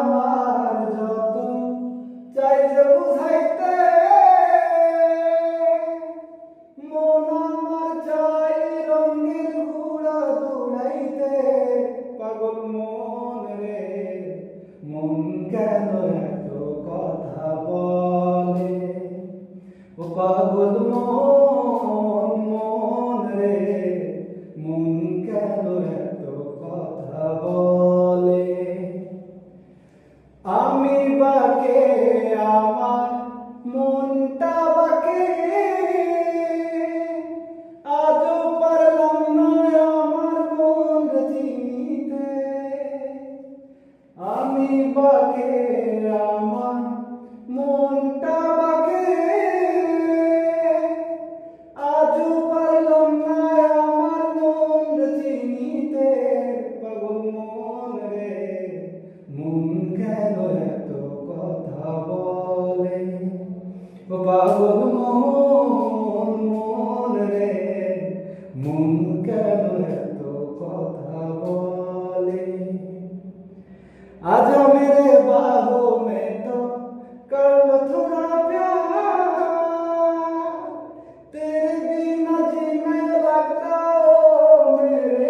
আমার যত চাই বুঝাইতে, মন আমার চাই রঙের ঘোড়া দৌড়াইতে পাগল মন রে মন কেন এত কথা বলে? ও পাগল মন মন রে মন আমি বাকে আমার মনটা বাকে আজ পারলাম না আমার মন চিনিতে আমি বাকে আমার পাগল মন মন রে মন কেন এত কথা বলে?